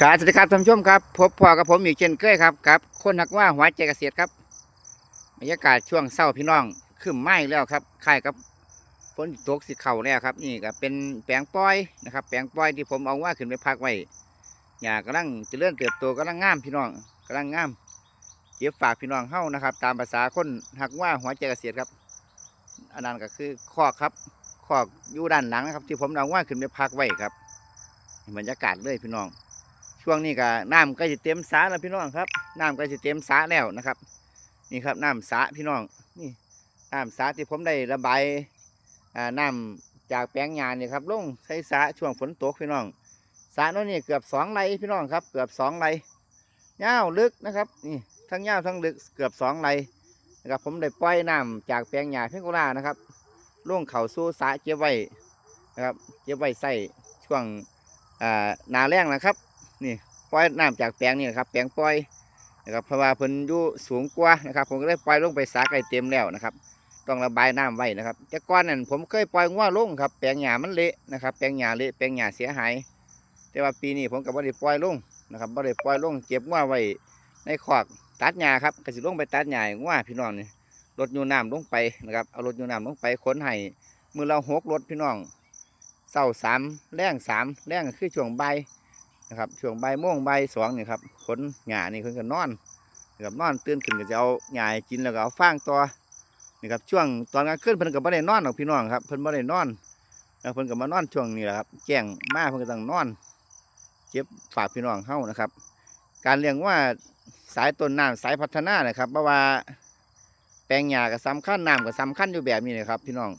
ครับสวัสดีครับท่านผู้ชมครับพบพ่อกับผมอีกเช่นเคยครับกับคนหักว่าหัวใจเกษตรครับบรรยากาศช่วงเศร้าพี่น้องขึ้นไม้แล้วครับคล้ายกับฝนตกสิเข่าแล้วครับ นี่ก็เป็นแปลงปอยนะครับ แปลงปอยที่ผมเอาว่าขึ้นไปพักไว้หญ้ากำลังจะเจริญเติบโตกำลังงามพี่น้องกำลังงามเก็บฝากพี่น้องเฮ้านะครับ ตามภาษาคนหักว่าหัวใจเกษตรครับ อันนั้นก็คือคอกครับคอกอยู่ด้านหลังนะครับ ที่ผมเอาว่าขึ้นไปพักไว้ครับบรรยากาศเลยพี่น้อง ช่วงนี้ก็น้ำใกล้จะเต็มสระแล้วพี่น้องครับน้ำใกล้จะเต็มสระแล้วนะครับ นี่ครับน้ำสระพี่น้องนี่น้ำสระที่ผมได้ระบายน้ำจากแปลงยาเนี่ยครับลงใส่สระช่วงฝนตกพี่น้องสระโนั่นนี่เกือบสองไรพี่น้องครับ เกือบสองไร่ยาลึกนะครับ นี่ทั้งยาทั้งลึกเกือบสองไรนะครับผมได้ปล่อยน้ำจากแปลงยาเพียงโกลานะครับลงเข่าสู่สระเก็บไว้นะครับเก็บไว้ใส่ช่วงหนาแรงนะครับ นี่ปล่อยน้ำจากแปลงนี่นะครับ แปลงปล่อยนะครับเพราะว่าเพิ่นอยู่สูงกว่านะครับ ผมก็เลยปล่อยลงไปสาไก่เต็มแล้วนะครับ ต้องระบายน้ำไว้นะครับแต่ก่อนนั้นผมเคยปล่อยงัวลงครับ แปลงหญ้ามันเละนะครับ แปลงหญ้าเละแปลงหญ้าเสียหาย แต่ว่าปีนี้ผมก็บ่ได้ปล่อยลงนะครับบ่ได้ปล่อยลงเก็บงัวไว้ในคอกตัดหญ้าครับก็สิลงไปตัดหญ้าให้งัวพี่น้องนี่รถยูน้ำลงไปนะครับเอารถยูน้ำลงไปขนให้มือเราหกรถพี่น้องเศร้าสามแรงสามแรงคือช่วงใบ นะครับช่วงใบายโมงใบสองนี่ครับขนหญ้านี่เพิ่นก็นอนนะครับนอนตื่นขึ้นก็จะเอาหญ้าให้กินแล้วก็เอาฟางต่อนี่ครับช่วงตอนกลางคืนเพิ่นก็บ่ได้นอนหรอกพี่น้องครับเพิ่นบ่ได้นอนแล้วเพิ่นก็มานอนช่วงนี้แหละครับแจ้งมาเพิ่นก็ต้องนอนเก็บฝากพี่น้องเฮานะครับ การเลี้ยงว่าสายต้นน้ำสายพัฒนานะครับเพราะว่าแปลงหญ้าก็สำคัญน้ำก็สำคัญอยู่แบบนี้นะครับ พี่น้อง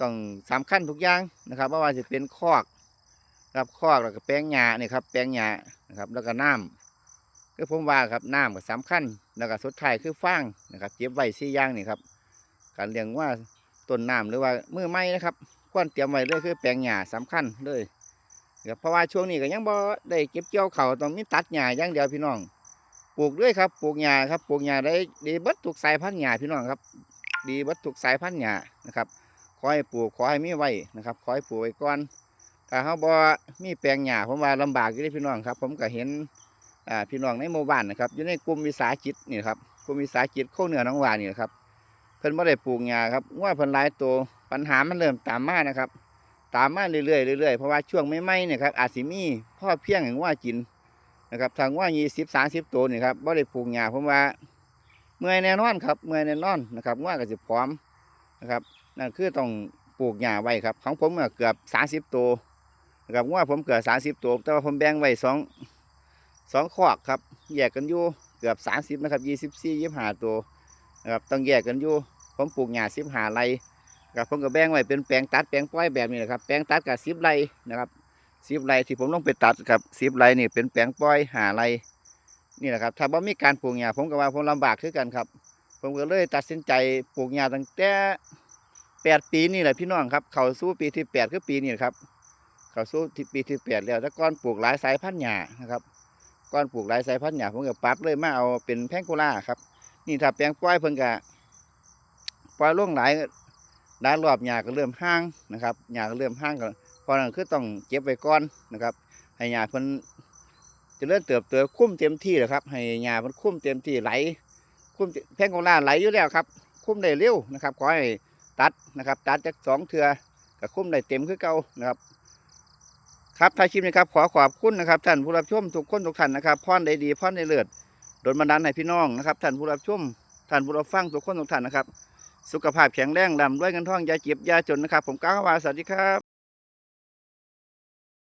ต้องสำคัญทุกอย่างนะครับเพราะว่าจะเป็นคอก ครับคอกแล้วก็แป้งหญ้านี่ครับแป้งหญ้านะครับ แล้วก็น้ำคือผมว่าครับน้ำก็สำคัญแล้วก็สุดท้ายคือฟางนะครับเก็บไว้สี่อย่างนี่ครับ การเลี้ยงว่าต้นน้ำหรือว่ามือไม้นะครับควรเตรียมไว้เลยคือแปลงหญ้าสำคัญเลยครับเพราะว่าช่วงนี้ก็ยังบ่ได้เก็บเกี่ยวเขาต้องมีตัดหญ้าอย่างเดียวพี่น้อง ปลูกด้วยครับ ปลูกหญ้าครับปลูกหญ้าได้ดีบัดทุกสายพันธุ์หญ้าพี่น้องครับ ดีบัดทุกสายพันธุ์หญ้านะครับขอให้ปลูกขอให้มีไว้นะครับขอให้ปลูกไว้ก่อน ถ้าเขาบ่มีแปลงหญ้าผมว่าลำบากอยู่เด้พี่น้องครับ ผมก็เห็นอ่าพี่น้องในหมู่บ้านนะครับ อยู่ในกลุ่มวิสาหกิจนี่ครับกลุ่มวิสาหกิจโคเหนือน้องหวานนี่ครับเพิ่นบ่ได้ปลูกหญ้าครับว่าเพิ่นหลายตัวปัญหามันเริ่มตามมานะครับ ตามมาเรื่อยๆเรื่อยๆเพราะว่าช่วงใหม่ๆเนี่ยครับอาจสิมีพ่อเพียงอย่างว่ากินนะครับทางว่า20 30ตัวนี่ครับบ่ได้ปลูกหญ้าผมว่าเมื่อยแน่นอนครับเมื่อยแน่นอนนะครับว่าก็สิพร้อมนะครับนั่นคือต้องปลูกหญ้าไว้ครับ ของผมเกือบ30ตัว นะครับว่าผมเกิดสามสิบตัวแต่ว่าผมแบ่งไว้สองสองคอกครับแยกกันอยู่เกือบสามสิบนะครับยี่สิบสี่ยี่ห้าตัวนะครับต้องแยกกันอยู่ผมปลูกหญ้าสิบห้าไรกับผมก็แบ่งไว้เป็นแปลงตัดแปลงปล่อยแบบนี้นะครับแปลงตัดกับสิบไร่นะครับสิบไร่ที่ผมลงไปตัดครับสิบไร่นี่เป็นแปลงปล่อยหาไร่นี่แหละครับถ้าบ่มีการปลูกหญ้าผมก็ว่าผมลำบากคือกันครับ ผมก็เลยตัดสินใจปลูกหญ้าตั้งแต่แปดปีนี่แหละพี่น้องครับ เข้าสู่ปีที่แปดคือปีนี้แหละครับ เข้าสู่ที่ปีที่แปดแล้วแต่ก้อนปลูกหลายสายพันธุ์หญ้านะครับก้อนปลูกหลายสายพันธุ์หญ้าผมก็ปรับเลยมาเอาเป็นแพงโกลาครับ นี่ถ้าแปลงปล่อยเพิ่นก็ปล่อยล่วงหลายหลายรอบหญ้าก็เริ่มห่างนะครับหญ้าก็เริ่มห่างก็พราะนั้นคือต้องเก็บไว้ก่อนนะครับ ให้หญ้าเพิ่นจะเริ่มเติบโตคุ้มเต็มที่แล้วครับ ให้หญ้าเพิ่นคุ้มเต็มที่ไหล คุ้มแพงโกลาไหลอยู่แล้วครับ คุ้มได้เร็วนะครับขอให้ตัดนะครับ ตัดจากสองเทือก็คุ้มได้เต็มคือเก่านะครับ ครับท้ายคลิปนี้ครับขอขอบคุณนะครับท่านผู้รับชมทุกคนทุกท่านนะครับพรได้ดีพรได้เลิศโดนบันดาลให้พี่น้องนะครับท่านผู้รับชมท่านผู้รับฟังทุกคนทุกท่านนะครับ สุขภาพแข็งแรงร่ำรวยเงินทองยาเจ็บยาจนนะครับ ผมก้าววาสวัสดีครับ